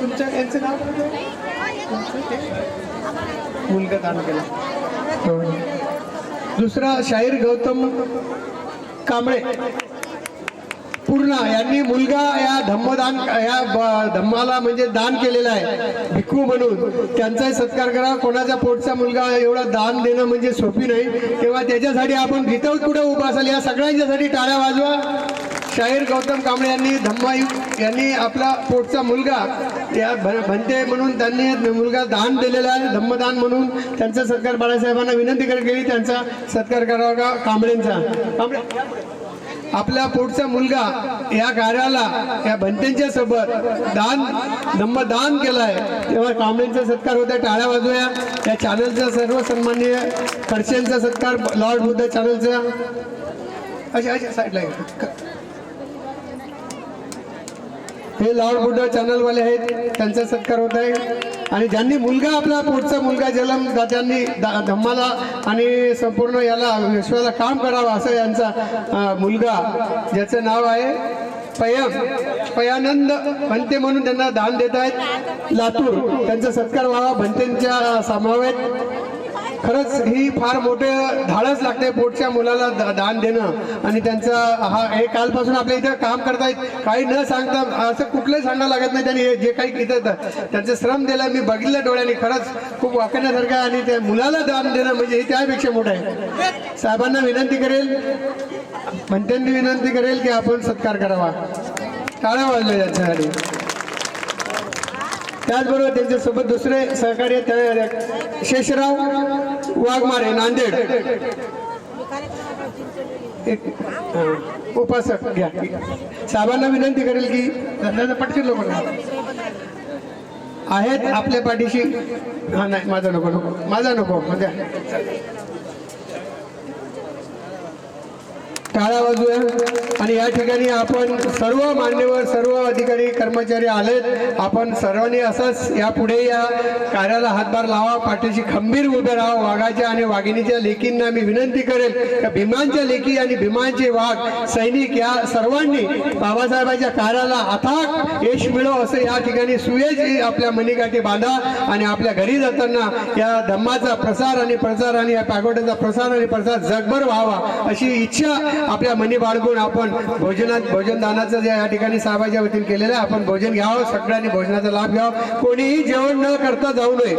तुमच्या यांचं नाव? मुलगा दान केला. हो. दुसरा शाहीर गौतम कांबळे. पूर्ण यांनी मुलगा या धम्मदान या ब- धम्माला म्हणजे दान केलेलं आहे. भिक्खू म्हणून. त्यांचाही सत्कार करा. कोणाचा पोटचा मुलगा एवढा दान देणं म्हणजे सोपी नाही. तेव्हा त्याच्यासाठी आपण वितौत पुढे उभा असाल या सगळ्यांच्यासाठी टाळ्या वाजवा. शाहीर गौतम कांबळे यांनी धम्मायू यांनी आपला पोटचा मुलगा या भ- भंते म्हणून त्यांनी मुलगा दान दिलेला आहे धम्मदान म्हणून. त्यांचा सत्कार बाळासाहेबांना विनंती कर- केली त्यांचा सत्कार करावा का कांबळेंचा? कांबळे आपल्या पोटचा मुलगा या कार्याला या भंतेंच्या सोबत दान धम्मदान केलाय. तेव्हा कांबळेंचा सत्कार होता टाळ्या वाजूया या चॅनलचा सर्व सन्माननीय खडसेंचा सत्कार लॉर्ड बुद्ध चॅनलचा. अशा अशा साईडला हे लॉर्ड बुद्ध चॅनलवाले आहेत त्यांचा सत्कार होत आहे. आणि ज्यांनी मुलगा आपला पुढचा मुलगा जन्म त्यांनी दा- धम्माला आणि संपूर्ण याला विश्वाला काम करावं असं यांचा मुलगा ज्याचं नाव आहे पयम. पयानंद भंते म्हणून त्यांना दान देत आहेत. लातूर त्यांचा सत्कार व्हावा भंतेंच्या समावेत. खरंच ही फार मोठे धाडस लागते पोटच्या मुलाला दान देणं. आणि त्यांचा हा हे कालपासून आपल्या इथं काम करतायत. काही न सांगता असं कुठलंही सांगायला लागत नाही त्यांनी. हे जे काही इथं द- त्यांचं श्रम दिलं मी बघितलं डोळ्याने. खरंच खूप वाकण्यासारखं आहे. आणि त्या मुलाला दान देणं म्हणजे हे त्यापेक्षा मोठं आहे. साहेबांना विनंती करेल म्हणत्यांनी विनंती करेल की आपण सत्कार करावा. टाळा वाजले याच्यासाठी त्याचबरोबर त्यांच्यासोबत दुसरे सहकार्य त्या- शेषराव वाघमारे नांदेड. उपासक घ्या. साहेबांना विनंती करेल की धंद्याचं पटकन लोक आहेत आपल्या पाठीशी. हा नाही माझा नको नको. माझा नको म्हणजे टाळ्या वाजूया आणि या ठिकाणी आपण सर्व मान्यवर सर्व अधिकारी कर्मचारी आलेत. आपण सर्वांनी असंच यापुढे या कार्याला हातभार लावा. पाठीशी खंबीर उभे राहा. वाघाच्या आणि वाघिणीच्या लेकींना मी विनंती करेल का भीमांच्या लेकी आणि भीमांचे वाघ सैनिक या सर्वांनी बाबासाहेबांच्या कार्याला अथाक यश मिळो असं या ठिकाणी सुयज आपल्या मणिकाठी बांधा आणि आपल्या घरी जाताना या धम्माचा प्रसार आणि प्रसार आणि या पागोट्याचा प्रसार आणि प्रसार जगभर व्हावा अशी इच्छा आपल्या मनी बाळगून आपण भोजनात भोजनदानाचं जे या ठिकाणी साहेबाच्या वतीने केलेलं आहे आपण भोजन घ्यावं सगळ्यांनी भोजनाचा लाभ घ्यावा. कोणीही जेवण न करता जाऊ नये.